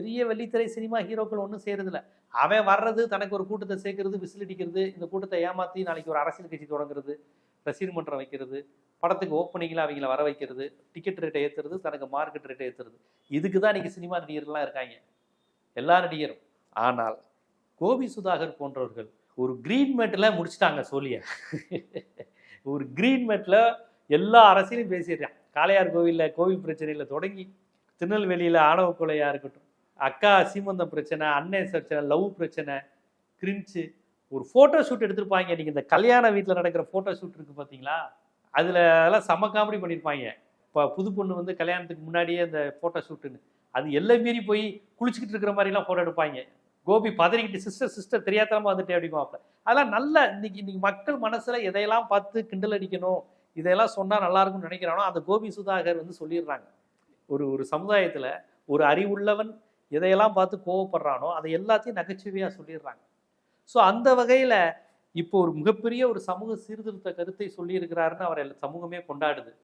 பெரிய வெள்ளித்திரை சினிமா ஹீரோக்கள் ஒன்றும் செய்கிறதில்ல அவன் வர்றது தனக்கு ஒரு கூட்டத்தை சேர்க்கறது விசில் அடிக்கிறது இந்த கூட்டத்தை ஏமாற்றி நாளைக்கு ஒரு அரசியல் கட்சி தொடங்குறது ரசிகர் மன்றம் வைக்கிறது படத்துக்கு ஓப்பனிங்கில் அவங்கள வர வைக்கிறது டிக்கெட் ரேட்டை ஏற்றுறது தனக்கு மார்க்கெட் ரேட்டை ஏற்றுறது இதுக்கு தான் இன்றைக்கி சினிமா நடிகர்கள்லாம் இருக்காங்க. எல்லா நடிகரும். ஆனால் கோபி சுதாகர் போன்றவர்கள் ஒரு கிரீன் மேட்டில் முடிச்சிட்டாங்க சோழிய. ஒரு கிரீன் மேட்டில் எல்லா அரசியலையும் பேசிடுறான் காளையார் கோவிலில் கோவில் பிரச்சனையில் தொடங்கி திருநெல்வேலியில் ஆணவ கொலையாக இருக்கட்டும் அக்கா சீமந்தம் பிரச்சனை அண்ணன் பிரச்சனை லவ் பிரச்சனை கிரிஞ்சு ஒரு ஃபோட்டோ ஷூட் எடுத்திருப்பாங்க. நீங்கள் இந்த கல்யாண வீட்டில் நடக்கிற ஃபோட்டோ ஷூட் இருக்குது பார்த்தீங்களா அதில் அதெல்லாம் செம காமெடி பண்ணியிருப்பாங்க இப்போ புது பொண்ணு வந்து கல்யாணத்துக்கு முன்னாடியே அந்த ஃபோட்டோ ஷூட்டுன்னு அது எல்லாம் மீறி போய் குளிச்சுக்கிட்டு இருக்கிற மாதிரிலாம் ஃபோட்டோ எடுப்பாங்க. கோபி பதறிக்கிட்டு சிஸ்டர் சிஸ்டர் தெரியாதமா வந்துட்டு அப்படிமாப்ல அதெல்லாம் நல்ல இன்னைக்கு இன்னைக்கு மக்கள் மனசில் எதையெல்லாம் பார்த்து கிண்டல் அடிக்கணும் இதெல்லாம் சொன்னால் நல்லா இருக்கும்னு நினைக்கிறானோ அந்த கோபி சுதாகர் வந்து சொல்லிடுறாங்க. ஒரு ஒரு சமுதாயத்தில் ஒரு அறிவுள்ளவன் எதையெல்லாம் பார்த்து கோவப்படுறானோ அதை எல்லாத்தையும் நகைச்சுவையாக சொல்லிடுறாங்க. ஸோ அந்த வகையில் இப்போ ஒரு மிகப்பெரிய ஒரு சமூக சீர்திருத்த கருத்தை சொல்லியிருக்கிறாருன்னு அவரை சமூகமே கொண்டாடுது.